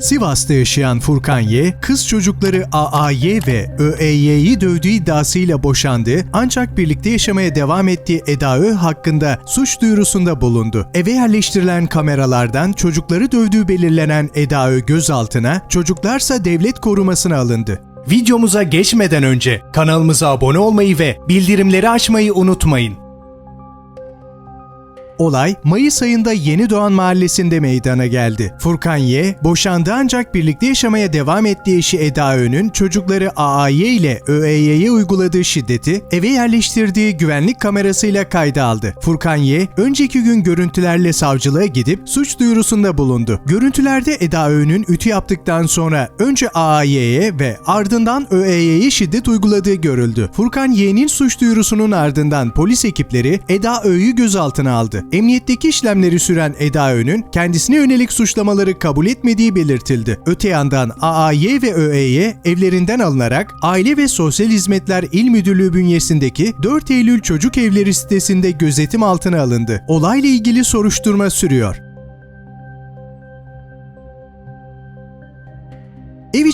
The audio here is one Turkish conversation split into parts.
Sivas'ta yaşayan Furkan Y, kız çocukları AAY ve ÖEY'yi dövdüğü iddiasıyla boşandı ancak birlikte yaşamaya devam ettiği Eda Ö hakkında suç duyurusunda bulundu. Eve yerleştirilen kameralardan çocukları dövdüğü belirlenen Eda Ö gözaltına, çocuklarsa devlet korumasına alındı. Videomuza geçmeden önce kanalımıza abone olmayı ve bildirimleri açmayı unutmayın. Olay Mayıs ayında Yeni Doğan Mahallesi'nde meydana geldi. Furkan Y, boşandı ancak birlikte yaşamaya devam ettiği eşi Eda Ö'nün çocukları AAY ile ÖEY'ye uyguladığı şiddeti eve yerleştirdiği güvenlik kamerasıyla kayda aldı. Furkan Y, önceki gün görüntülerle savcılığa gidip suç duyurusunda bulundu. Görüntülerde Eda Ö'nün ütü yaptıktan sonra önce AAY'ye ve ardından ÖEY'ye şiddet uyguladığı görüldü. Furkan Y'nin suç duyurusunun ardından polis ekipleri Eda Ö'yü gözaltına aldı. Emniyetteki işlemleri süren Eda Ö'nün kendisine yönelik suçlamaları kabul etmediği belirtildi. Öte yandan AAY ve ÖEY evlerinden alınarak Aile ve Sosyal Hizmetler İl Müdürlüğü bünyesindeki 4 Eylül Çocuk Evleri sitesinde gözetim altına alındı. Olayla ilgili soruşturma sürüyor.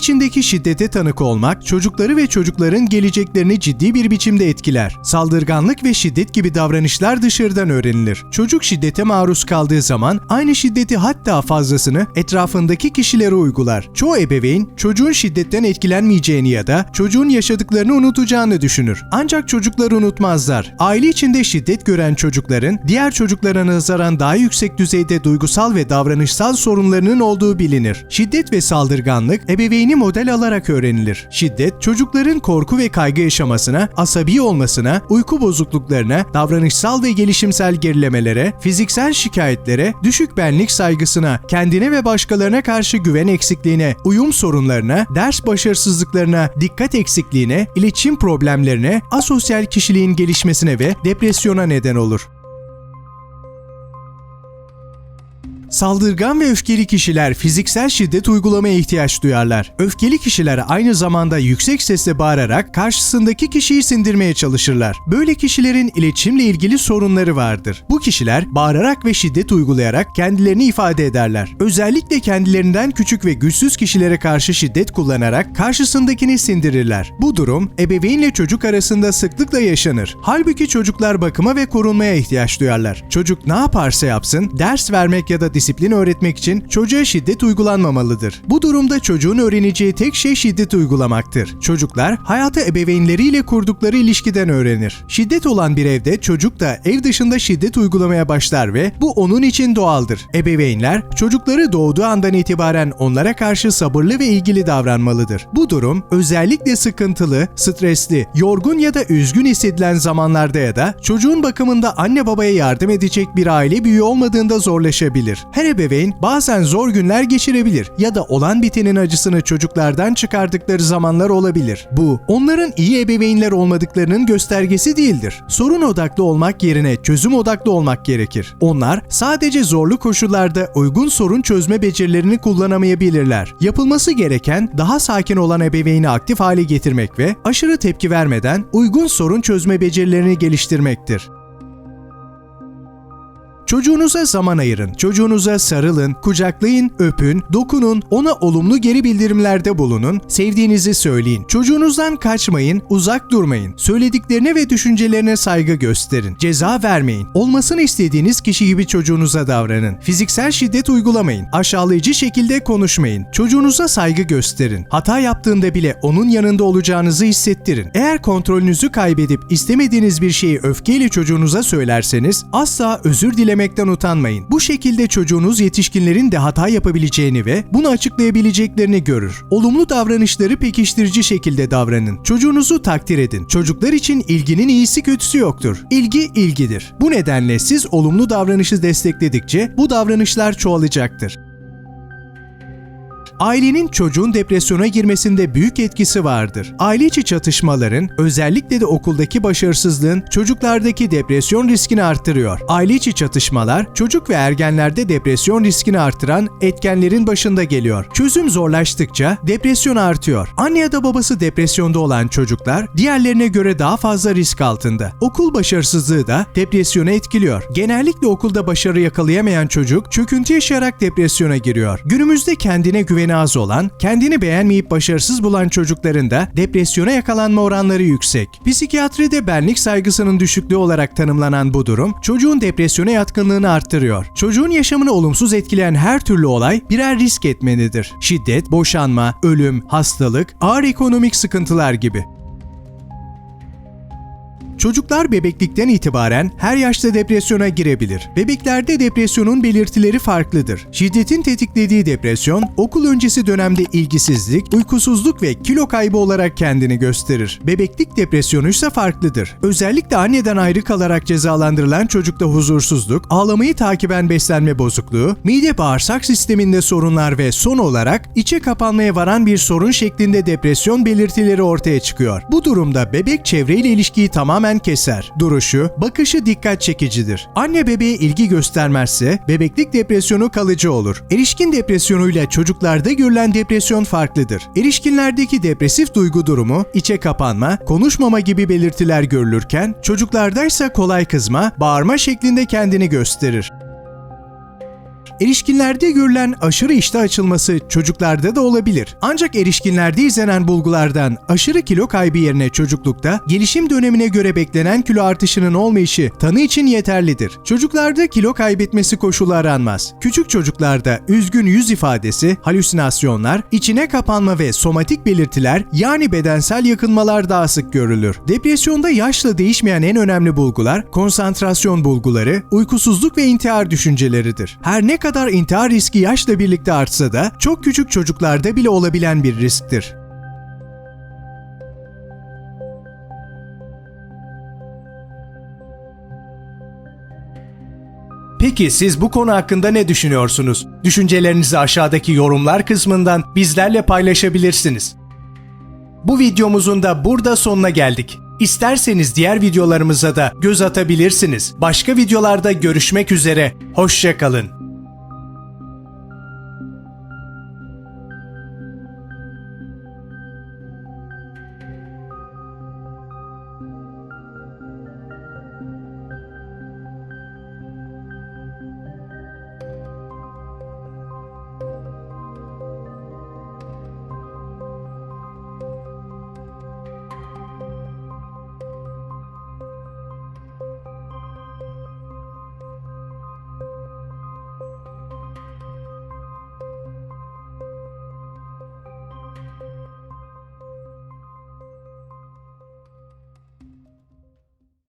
İçindeki şiddete tanık olmak, çocukları ve çocukların geleceklerini ciddi bir biçimde etkiler. Saldırganlık ve şiddet gibi davranışlar dışarıdan öğrenilir. Çocuk şiddete maruz kaldığı zaman aynı şiddeti hatta fazlasını etrafındaki kişilere uygular. Çoğu ebeveyn çocuğun şiddetten etkilenmeyeceğini ya da çocuğun yaşadıklarını unutacağını düşünür. Ancak çocuklar unutmazlar. Aile içinde şiddet gören çocukların diğer çocuklara nazaran daha yüksek düzeyde duygusal ve davranışsal sorunlarının olduğu bilinir. Şiddet ve saldırganlık ebeveyni model alarak öğrenilir. Şiddet, çocukların korku ve kaygı yaşamasına, asabi olmasına, uyku bozukluklarına, davranışsal ve gelişimsel gerilemelere, fiziksel şikayetlere, düşük benlik saygısına, kendine ve başkalarına karşı güven eksikliğine, uyum sorunlarına, ders başarısızlıklarına, dikkat eksikliğine, iletişim problemlerine, asosyal kişiliğin gelişmesine ve depresyona neden olur. Saldırgan ve öfkeli kişiler fiziksel şiddet uygulamaya ihtiyaç duyarlar. Öfkeli kişiler aynı zamanda yüksek sesle bağırarak karşısındaki kişiyi sindirmeye çalışırlar. Böyle kişilerin iletişimle ilgili sorunları vardır. Bu kişiler bağırarak ve şiddet uygulayarak kendilerini ifade ederler. Özellikle kendilerinden küçük ve güçsüz kişilere karşı şiddet kullanarak karşısındakini sindirirler. Bu durum ebeveynle çocuk arasında sıklıkla yaşanır. Halbuki çocuklar bakıma ve korunmaya ihtiyaç duyarlar. Çocuk ne yaparsa yapsın ders vermek ya da disiplin öğretmek için çocuğa şiddet uygulanmamalıdır. Bu durumda çocuğun öğreneceği tek şey şiddet uygulamaktır. Çocuklar hayatı ebeveynleriyle kurdukları ilişkiden öğrenir. Şiddet olan bir evde çocuk da ev dışında şiddet uygulamaya başlar ve bu onun için doğaldır. Ebeveynler çocukları doğduğu andan itibaren onlara karşı sabırlı ve ilgili davranmalıdır. Bu durum özellikle sıkıntılı, stresli, yorgun ya da üzgün hissedilen zamanlarda ya da çocuğun bakımında anne babaya yardım edecek bir aile büyüğü olmadığında zorlaşabilir. Her ebeveyn bazen zor günler geçirebilir ya da olan bitenin acısını çocuklardan çıkardıkları zamanlar olabilir. Bu, onların iyi ebeveynler olmadıklarının göstergesi değildir. Sorun odaklı olmak yerine çözüm odaklı olmak gerekir. Onlar sadece zorlu koşullarda uygun sorun çözme becerilerini kullanamayabilirler. Yapılması gereken daha sakin olan ebeveyni aktif hale getirmek ve aşırı tepki vermeden uygun sorun çözme becerilerini geliştirmektir. Çocuğunuza zaman ayırın. Çocuğunuza sarılın, kucaklayın, öpün, dokunun, ona olumlu geri bildirimlerde bulunun, sevdiğinizi söyleyin. Çocuğunuzdan kaçmayın, uzak durmayın. Söylediklerine ve düşüncelerine saygı gösterin. Ceza vermeyin. Olmasını istediğiniz kişi gibi çocuğunuza davranın. Fiziksel şiddet uygulamayın. Aşağılayıcı şekilde konuşmayın. Çocuğunuza saygı gösterin. Hata yaptığında bile onun yanında olacağınızı hissettirin. Eğer kontrolünüzü kaybedip istemediğiniz bir şeyi öfkeyle çocuğunuza söylerseniz asla özür dilemekten utanmayın. Bu şekilde çocuğunuz yetişkinlerin de hata yapabileceğini ve bunu açıklayabileceklerini görür. Olumlu davranışları pekiştirici şekilde davranın. Çocuğunuzu takdir edin. Çocuklar için ilginin iyisi kötüsü yoktur. İlgi ilgidir. Bu nedenle siz olumlu davranışı destekledikçe bu davranışlar çoğalacaktır. Ailenin çocuğun depresyona girmesinde büyük etkisi vardır. Aile içi çatışmaların, özellikle de okuldaki başarısızlığın çocuklardaki depresyon riskini artırıyor. Aile içi çatışmalar, çocuk ve ergenlerde depresyon riskini artıran etkenlerin başında geliyor. Çözüm zorlaştıkça depresyon artıyor. Anne ya da babası depresyonda olan çocuklar diğerlerine göre daha fazla risk altında. Okul başarısızlığı da depresyona etkiliyor. Genellikle okulda başarı yakalayamayan çocuk çöküntü yaşayarak depresyona giriyor. Günümüzde kendine güven özgüveni az olan, kendini beğenmeyip başarısız bulan çocukların da depresyona yakalanma oranları yüksek. Psikiyatride benlik saygısının düşüklüğü olarak tanımlanan bu durum, çocuğun depresyona yatkınlığını arttırıyor. Çocuğun yaşamını olumsuz etkileyen her türlü olay birer risk etmenidir. Şiddet, boşanma, ölüm, hastalık, ağır ekonomik sıkıntılar gibi. Çocuklar bebeklikten itibaren her yaşta depresyona girebilir. Bebeklerde depresyonun belirtileri farklıdır. Şiddetin tetiklediği depresyon, okul öncesi dönemde ilgisizlik, uykusuzluk ve kilo kaybı olarak kendini gösterir. Bebeklik depresyonu ise farklıdır. Özellikle anneden ayrı kalarak cezalandırılan çocukta huzursuzluk, ağlamayı takiben beslenme bozukluğu, mide bağırsak sisteminde sorunlar ve son olarak içe kapanmaya varan bir sorun şeklinde depresyon belirtileri ortaya çıkıyor. Bu durumda bebek çevreyle ilişkiyi tamamen keser. Duruşu, bakışı dikkat çekicidir. Anne bebeğe ilgi göstermezse bebeklik depresyonu kalıcı olur. Erişkin depresyonuyla çocuklarda görülen depresyon farklıdır. Erişkinlerdeki depresif duygu durumu, içe kapanma, konuşmama gibi belirtiler görülürken çocuklardaysa kolay kızma, bağırma şeklinde kendini gösterir. Erişkinlerde görülen aşırı iştah açılması çocuklarda da olabilir. Ancak erişkinlerde izlenen bulgulardan aşırı kilo kaybı yerine çocuklukta gelişim dönemine göre beklenen kilo artışının olmayışı tanı için yeterlidir. Çocuklarda kilo kaybetmesi koşulu aranmaz. Küçük çocuklarda üzgün yüz ifadesi, halüsinasyonlar, içine kapanma ve somatik belirtiler yani bedensel yakınmalar daha sık görülür. Depresyonda yaşla değişmeyen en önemli bulgular konsantrasyon bulguları, uykusuzluk ve intihar düşünceleridir. Her ne kadar intihar riski yaşla birlikte artsa da çok küçük çocuklarda bile olabilen bir risktir. Peki siz bu konu hakkında ne düşünüyorsunuz? Düşüncelerinizi aşağıdaki yorumlar kısmından bizlerle paylaşabilirsiniz. Bu videomuzun da burada sonuna geldik. İsterseniz diğer videolarımıza da göz atabilirsiniz. Başka videolarda görüşmek üzere. Hoşçakalın.